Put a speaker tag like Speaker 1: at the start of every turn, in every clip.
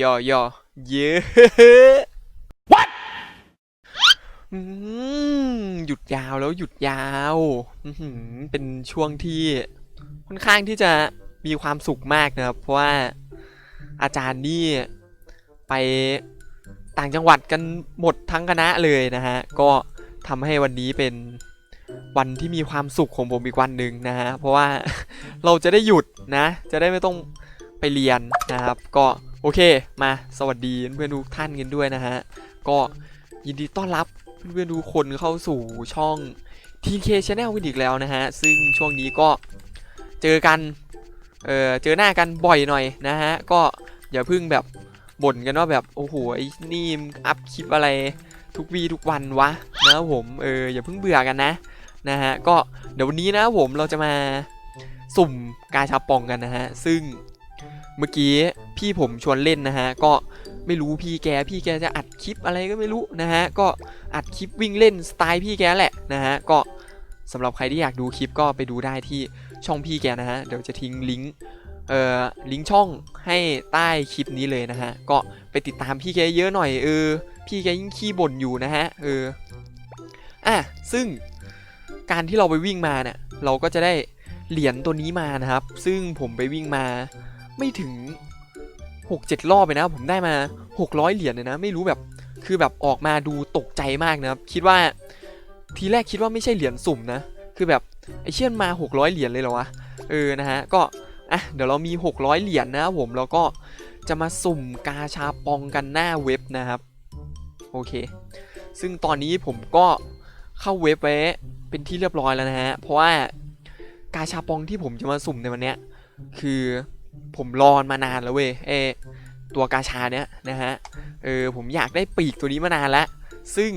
Speaker 1: ย่อย่อเย้อืมหยุดยาวแล้วหยุดยาวอื้อหือเป็นช่วงที่ค่อนข้างที่จะมีความสุขมากนะครับ เพราะว่าอาจารย์นี่ไปต่างจังหวัดกันหมดทั้งคณะเลยนะฮะ ก็ทำให้วันนี้เป็นวันที่มีความสุขของผมอีกวันหนึ่งนะฮะ เพราะว่าเราจะได้หยุดนะ จะได้ไม่ต้องไปเรียนนะครับ ก็ โอเคมาสวัสดีเพื่อนๆทุกท่านกันด้วยนะฮะ ก็ยินดีต้อนรับเพื่อนๆทุกคนเข้าสู่ช่อง TK Channel กันอีกแล้วนะฮะ ซึ่งช่วงนี้ก็เจอกัน เออเจอหน้ากันบ่อยหน่อยนะฮะ ก็อย่าเพึ่งแบบบ่นกันว่าแบบ โอ้โหไอ้นี่อัพคลิปอะไรทุกวีทุกวันวะนะผมเอออย่าเพิ่งเบื่อกันนะนะฮะก็เดี๋ยววันนี้นะผมเราจะมาสุ่มกาชาปองกันนะฮะ ซึ่ง เมื่อกี้พี่ผมชวนเล่นนะฮะ ก็ไม่รู้พี่แก พี่แกจะอัดคลิปอะไรก็ไม่รู้นะฮะ ก็อัดคลิปวิ่งเล่นสไตล์พี่แกแหละนะฮะ ก็สำหรับใครที่อยากดูคลิปก็ไปดูได้ที่ช่องพี่แกนะฮะ เดี๋ยวจะทิ้งลิงก์เอ่อลิงก์ช่องให้ใต้คลิปนี้เลยนะฮะ ก็ไปติดตามพี่แกเยอะหน่อยเออ พี่แกยิ่งขี้บ่นอยู่นะฮะเออ อะ ซึ่งการที่เราไปวิ่งมาเนี่ยเราก็จะได้เหรียญตัวนี้มานะครับ ซึ่งผมไปวิ่งมา ไม่ถึง6-7รอบเลยนะ ผมได้มา600เหรียญเลยนะ ไม่รู้แบบคือแบบออกมาดูตกใจมากนะครับ คิดว่าทีแรกคิดว่าไม่ใช่เหรียญสุ่มนะ คือแบบไอเชี่ยนมา600เหรียญเลยเหรอวะเออนะฮะก็อะเดี๋ยวเรามี600เหรียญนะครับผมแล้วก็จะมาสุ่มกาชาปองกันหน้าเว็บนะครับโอเค ซึ่งตอนนี้ผมก็เข้าเว็บไว้เป็นที่เรียบร้อยแล้วนะฮะ เพราะว่ากาชาปองที่ผมจะมาสุ่มในวันเนี้ยคือ ผมรอมานานแล้วเว้ยเอตัวกาชาเนี้ยนะฮะ เออผมอยากได้ปีกตัวนี้มานานแล้ว ซึ่ง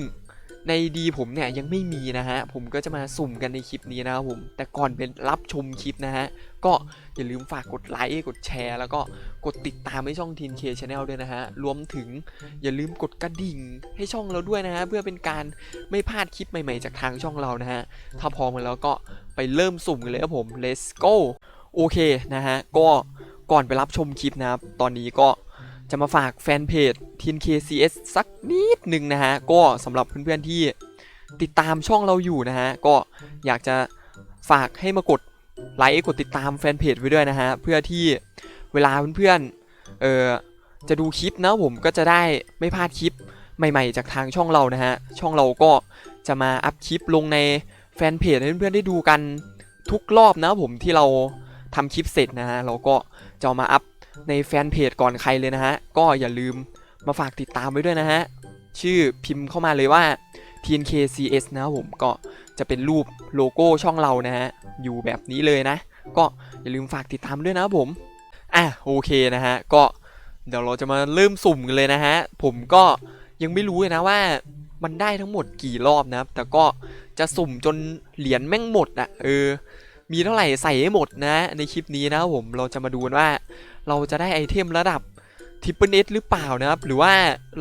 Speaker 1: ในดีผมเนี่ยยังไม่มีนะฮะ ผมก็จะมาสุ่มกันในคลิปนี้นะครับผม แต่ก่อนเป็นรับชมคลิปนะฮะ ก็อย่าลืมฝากกดไลค์ กดแชร์ แล้วก็กดติดตามให้ช่องทีนเคช n แนลด้วยนะฮะ รวมถึงอย่าลืมกดกระดิ่งให้ช่องเราด้วยนะฮะ เพื่อเป็นการไม่พลาดคลิปใหม่ๆ จากทางช่องเรานะฮะ ถ้าพร้อมแล้วก็ไปเริ่มสุ่มกันเลยครับผม let's go โอเคนะฮะ ก็ ก่อนไปรับชมคลิปนะครับ ตอนนี้ก็จะมาฝากแฟนเพจ TNKCS สักนิดหนึ่งนะฮะ ก็สำหรับเพื่อนๆที่ติดตามช่องเราอยู่นะฮะ ก็อยากจะฝากให้มากดไลค์กดติดตามแฟนเพจไว้ด้วยนะฮะ เพื่อที่เวลาเพื่อนๆเออจะดูคลิปนะผมก็จะได้ไม่พลาดคลิปใหม่ๆ จากทางช่องเรานะฮะ ช่องเราก็จะมาอัพคลิปลงในแฟนเพจให้เพื่อนๆได้ดูกันทุกรอบนะผมที่เราทำคลิปเสร็จนะฮะเราก็ จะมาอัพในแฟนเพจก่อนใครเลยนะฮะ ก็อย่าลืมมาฝากติดตามไว้ด้วยนะฮะ ชื่อพิมพ์เข้ามาเลยว่า TNKCS นะครับผมก็จะเป็นรูปโลโก้ช่องเรานะฮะ อยู่แบบนี้เลยนะ ก็อย่าลืมฝากติดตามด้วยนะครับผม อะโอเคนะฮะ ก็เดี๋ยวเราจะมาเริ่มสุ่มกันเลยนะฮะ ผมก็ยังไม่รู้เลยนะว่ามันได้ทั้งหมดกี่รอบนะครับ แต่ก็จะสุ่มจนเหรียญแม่งหมดอะเออ มีเท่าไหร่ใส่ให้หมดนะ ในคลิปนี้นะผมเราจะมาดูว่า เราจะได้ไอเทมระดับทิปเปิลเอหรือเปล่านะครับ หรือว่า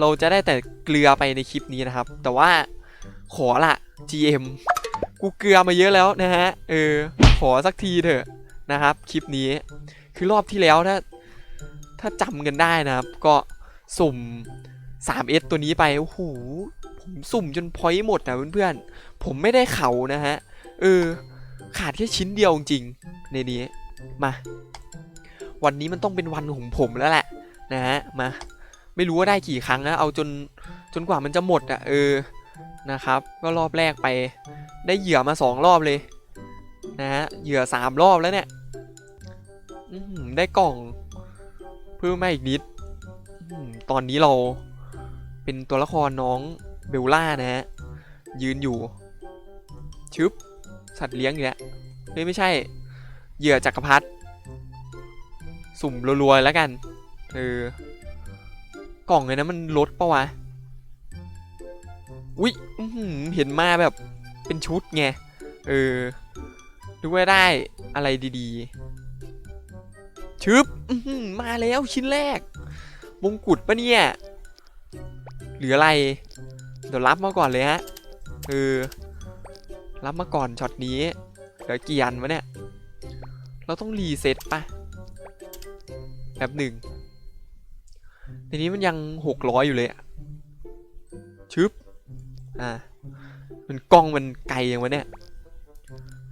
Speaker 1: เราจะได้แต่เกลือไปในคลิปนี้นะครับ แต่ว่าขอละ GM กูเกลือมาเยอะแล้วนะฮะ เออ ขอสักทีเถอะนะครับ คลิปนี้ คือรอบที่แล้วถ้า ถ้าจำกันได้นะครับ ก็สุ่ม 3S ตัวนี้ไป โอ้โห ผมสุ่มจนพอยหมดนะเพื่อนๆ ผมไม่ได้เขานะฮะ เออ ขาดแค่ชิ้นเดียวจริงในนี้มา วันนี้มันต้องเป็นวันของผมแล้วแหละ นะฮะมาไม่รู้ว่าได้กี่ครั้งนะเอาจนจนกว่ามันจะหมดอะ่ะเออนะครับ ก็รอบแรกไป ได้เหยื่อมาสองรอบเลยนะฮะเหยื่อสามรอบแล้วเนี่ยได้กล่องเพิ่มมาอีกนิดอตอนนี้เราเป็นตัวละครน้องเบลล่านะฮะยืนอยู่ชึบ สัตว์เลี้ยงอีกแล้วเฮ้ยไม่ใช่ เหยื่อจักรพรรดิสุ่มรัวๆแล้วกันเออกล่องเลยนะมันลดปะวะอุ๊ยเห็นมาแบบเป็นชุดไงเออดูว่าได้อะไรดีๆชึบมาแล้วชิ้นแรกมงกุฎปะเนี่ยหรืออะไร เดี๋ยวรับมาก่อนเลยฮะเออ รับมาก่อนช็อตนี้เหลือกี่อันวะเนี่ย เราต้องรีเซ็ตปะแบบหนึ่งในนี้มันยังหกร้อยอยู่เลยอะชึบ อ่า มันกล้องมันไกลอย่างวะเนี่ย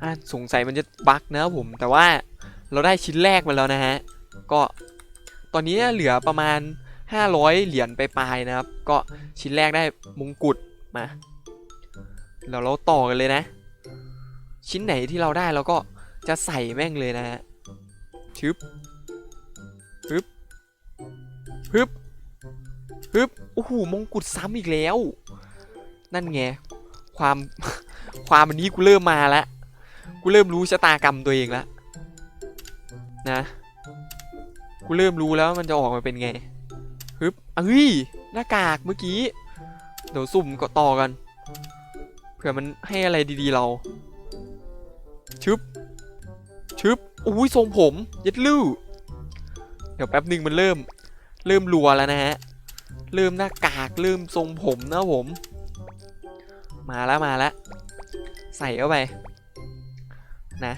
Speaker 1: อ่าสงสัยมันจะบั๊กนะครับผม แต่ว่าเราได้ชิ้นแรกมาแล้วนะฮะ ก็ตอนนี้เหลือประมาณ 500 เหรียญไปปลายนะครับ ก็ชิ้นแรกได้มงกุฎมา แล้วเราต่อกันเลยนะ ชิ้นไหนที่เราได้เราก็จะใส่แม่งเลยนะฮะชึบฮึบฮึบฮึบโอ้โหมงกุฎซ้ำอีกแล้ว นั่นไง ความ ความอันนี้กูเริ่มมาแล้ว กูเริ่มรู้ชะตากรรมตัวเองแล้วนะ กูเริ่มรู้แล้วมันจะออกมาเป็นไงฮึบเอ้ย หน้ากากเมื่อกี้ เดี๋ยวสุ่มก็ต่อกัน ผื่อมันให้อะไรดีๆเรา ชึบ ชึบ อุ้ยทรงผมยัดลื้อเดี๋ยวแป๊บหนึ่งมันเริ่ม เริ่มรัวแล้วนะฮะ เริ่มหน้ากากเริ่มทรงผมนะผม มาแล้วมาแล้ว ใส่เข้าไป นะ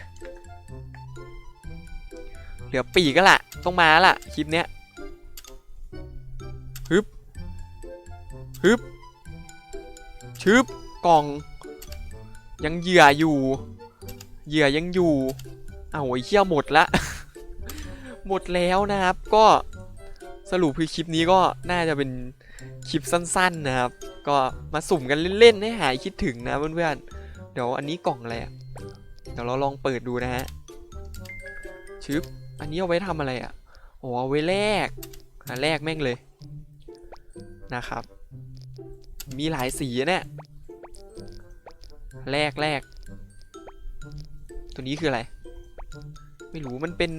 Speaker 1: เหลือปีกก็ละต้องมาละคลิปเนี้ยฮึบฮึบชึบกล่อง ยังเหยื่ออยู่ เหยื่อยังอยู่เอาไอ้เขี้ยวหมดละ หมดแล้วนะครับ ก็สรุปคือคลิปนี้ก็น่าจะเป็นคลิปสั้นๆนะครับ ก็มาสุ่มกันเล่นๆให้หายคิดถึงนะเพื่อนๆ เดี๋ยวอันนี้กล่องอะไรเดี๋ยวเราลองเปิดดูนะฮะชึบอันนี้เอาไว้ทำอะไรอะโอ้เอาไว้แลกอะแลกแม่งเลยนะครับ มีหลายสีเนี่ย แลกแลกตัวนี้คืออะไร ไม่รู้มันเป็น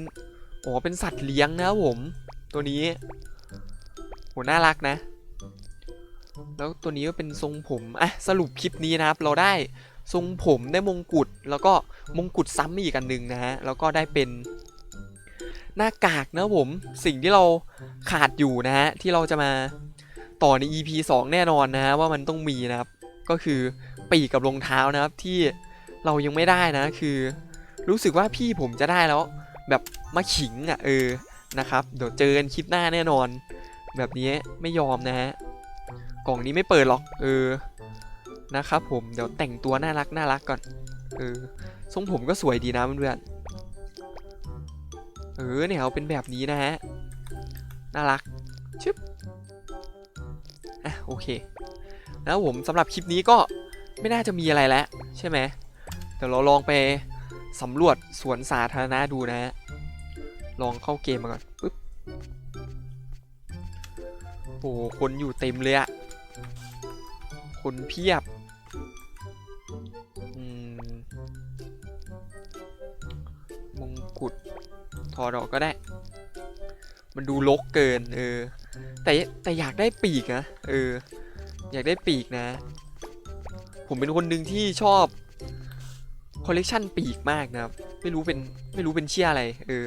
Speaker 1: โอ้เป็นสัตว์เลี้ยงนะผม ตัวนี้โหน่ารักนะ แล้วตัวนี้ก็เป็นทรงผมอะสรุปคลิปนี้นะครับ เราได้ทรงผมได้มงกุฎแล้วก็มงกุฎซ้ำอีกอันหนึ่งนะฮะแล้วก็ได้เป็นหน้ากากนะผมสิ่งที่เราขาดอยู่นะฮะที่เราจะมาต่อใน EP 2 แน่นอนนะฮะว่ามันต้องมีนะครับ ก็คือ ปีกกับรองเท้านะครับที่เรายังไม่ได้นะคือ รู้สึกว่าพี่ผมจะได้แล้ว แบบมาขิงอะเออนะครับ เดี๋ยวเจอกันคลิปหน้าแน่นอน แบบนี้ไม่ยอมนะฮะกล่องนี้ไม่เปิดหรอก เออนะครับผมเดี๋ยวแต่งตัวน่ารักน่ารักก่อนเออทรงผมก็สวยดีนะเพื่อนเออเนี่ยเอาเป็นแบบนี้นะฮะน่ารักชึบอะโอเคแล้วผมสำหรับคลิปนี้ก็ ไม่น่าจะมีอะไรแล้วใช่ไหมเดี๋ยวเราลองไปสำรวจสวนสาธารณะดูนะฮะลองเข้าเกมมาก่อนปึ๊บโอ้โหคนอยู่เต็มเลยอะคนเพียบมมงกุฎถอดออกก็ได้ มันดูลกเกิน เออ แต่แต่อยากได้ปีกนะ เออ อยากได้ปีกนะ ผมเป็นคนหนึ่งที่ชอบคอลเลกชันปีกมากนะครับ ไม่รู้เป็นไม่รู้เป็นเชี่ยอะไร เออ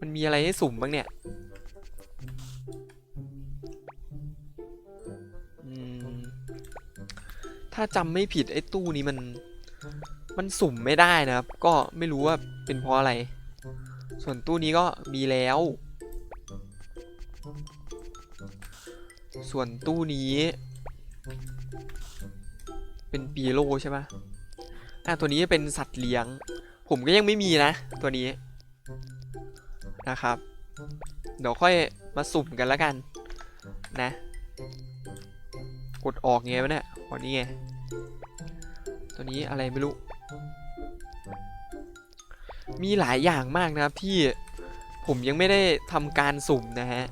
Speaker 1: มันมีอะไรให้สุ่มบ้างเนี่ยถ้าจำไม่ผิดไอ้ตู้นี้มัน มันสุ่มไม่ได้นะครับ ก็ไม่รู้ว่าเป็นเพราะอะไร ส่วนตู้นี้ก็มีแล้ว ส่วนตู้นี้ เป็นปีโลใช่ปะอะตัวนี้เป็นสัตว์เลี้ยง ผมก็ยังไม่มีนะ ตัวนี้นะครับ เดี๋ยวค่อยมาสุ่มกันแล้วกันนะ กดออกไงวะเนี่ยอ๋อนี่ไง ตัวนี้อะไรไม่รู้ มีหลายอย่างมากนะครับที่ผมยังไม่ได้ทำการสุ่มนะฮะ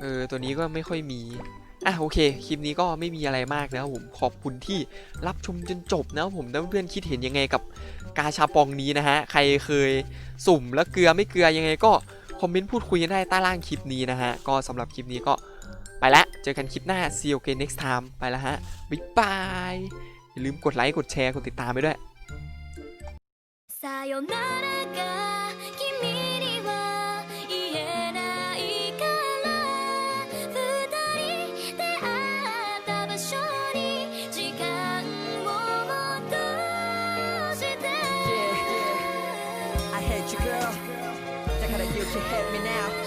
Speaker 1: เออ ตัวนี้ก็ไม่ค่อยมี อ่ะโอเค คลิปนี้ก็ไม่มีอะไรมากนะครับผม ขอบคุณที่รับชมจนจบนะครับผมถ้าเพื่อนๆคิดเห็นยังไงกับกาชาปองนี้นะฮะ ใครเคยสุ่มแล้วเกลือไม่เกลือยังไงก็คอมเมนต์พูดคุยกันได้ใต้ล่างคลิปนี้นะฮะ ก็สำหรับคลิปนี้ก็ไปละ เจอกันคลิปหน้า see you again next time ไปแล้วฮะ บ๊ายบาย อย่าลืมกดไลค์ กดแชร์ กดติดตามไปด้วย
Speaker 2: さよならが
Speaker 3: to help me now.